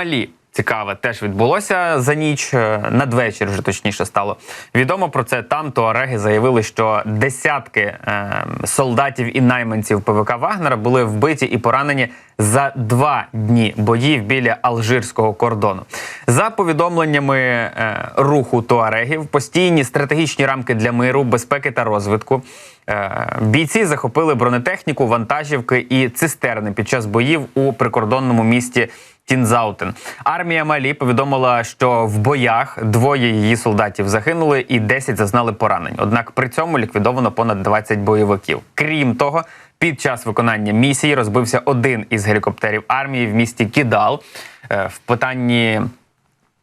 Малі. Цікаве теж відбулося за ніч е, надвечір, вже точніше стало відомо про це. Там туареги заявили, що десятки е, солдатів і найманців ПВК Вагнера були вбиті і поранені за два дні боїв біля алжирського кордону. За повідомленнями е, руху туарегів, постійні стратегічні рамки для миру, безпеки та розвитку. Е, Бійці захопили бронетехніку, вантажівки і цистерни під час боїв у прикордонному місті Тінзаутен. Армія Малі повідомила, що в боях двоє її солдатів загинули і 10 зазнали поранень. Однак при цьому ліквідовано понад 20 бойовиків. Крім того, під час виконання місії розбився один із гелікоптерів армії в місті Кідал. Е, В питанні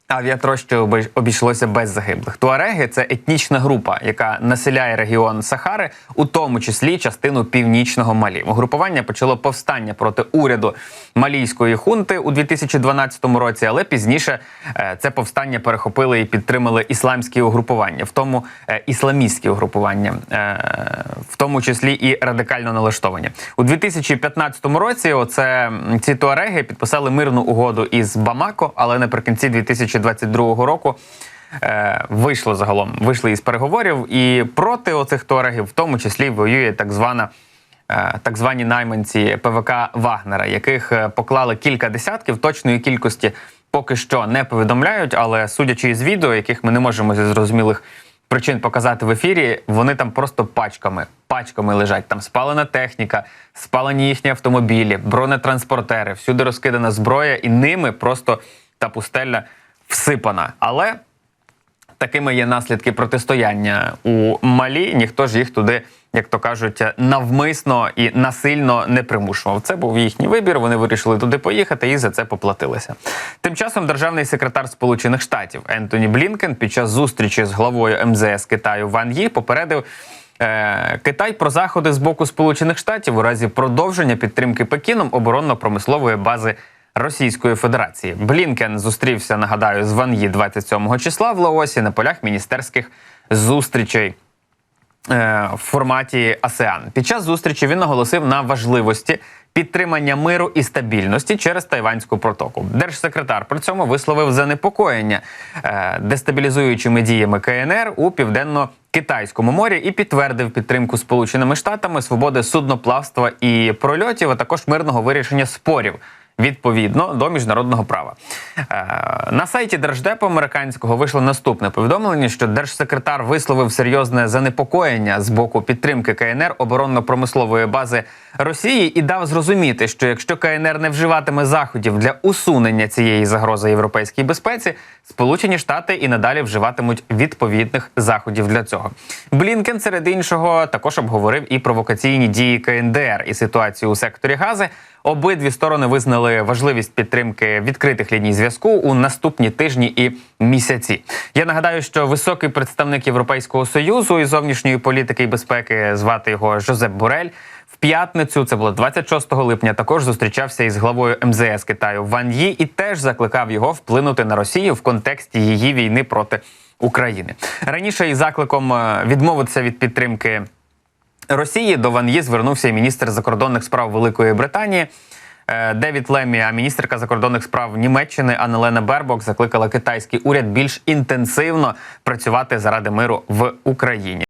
Авіатрощі обійшлося без загиблих. Туареги це етнічна група, яка населяє регіон Сахари, у тому числі частину північного Малі. Угрупування почало повстання проти уряду малійської хунти у 2012 році, але пізніше е, це повстання перехопили і підтримали ісламські угрупування, в тому е, ісламістські угрупування, е, в тому числі і радикально налаштовані. У 2015 році оце ці туареги підписали мирну угоду із Бамако, але наприкінці 2022 року. е, Вийшло загалом, вийшли із переговорів, і проти оцих туарегів, в тому числі, воює так звана е, так звані найманці ПВК Вагнера, яких е, поклали кілька десятків точної кількості поки що не повідомляють, але судячи із відео, яких ми не можемо зі зрозумілих причин показати в ефірі, вони там просто пачками, пачками лежать. Там спалена техніка, спалені їхні автомобілі, бронетранспортери, всюди розкидана зброя, і ними просто та пустеля всипана. Але такими є наслідки протистояння у Малі. Ніхто ж їх туди, як то кажуть, навмисно і насильно не примушував. Це був їхній вибір. Вони вирішили туди поїхати і за це поплатилися. Тим часом державний секретар Сполучених Штатів Ентоні Блінкен під час зустрічі з главою МЗС Китаю Ван Ї попередив. е, Китай про заходи з боку Сполучених Штатів у разі продовження підтримки Пекіном оборонно-промислової бази Російської Федерації. Блінкен зустрівся, нагадаю, з Ван Ї 27 числа в Лаосі на полях міністерських зустрічей е, в форматі АСЕАН. Під час зустрічі він наголосив на важливості підтримання миру і стабільності через Тайванську протоку. Держсекретар при цьому висловив занепокоєння е, дестабілізуючими діями КНР у південно-китайському морі і підтвердив підтримку Сполученими Штатами свободи судноплавства і прольотів, а також мирного вирішення спорів відповідно до міжнародного права. Е, на сайті Держдепу американського вийшло наступне повідомлення, що держсекретар висловив серйозне занепокоєння з боку підтримки КНР оборонно-промислової бази Росії і дав зрозуміти, що якщо КНР не вживатиме заходів для усунення цієї загрози європейській безпеці, Сполучені Штати і надалі вживатимуть відповідних заходів для цього. Блінкен серед іншого також обговорив і провокаційні дії КНДР і ситуацію у секторі Гази. Обидві сторони визнали важливість підтримки відкритих ліній зв'язку у наступні тижні і місяці. Я нагадаю, що високий представник Європейського союзу і зовнішньої політики і безпеки звати його Жозеп Борель. В п'ятницю це було 26 липня. Також зустрічався із главою МЗС Китаю Ван Ї і теж закликав його вплинути на Росію в контексті її війни проти України. Раніше із закликом е, відмовитися від підтримки Росії до Ван Ї звернувся і міністр закордонних справ Великої Британії. е, Девід Лемі, а міністерка закордонних справ Німеччини Анелена Бербок закликала китайський уряд більш інтенсивно працювати заради миру в Україні.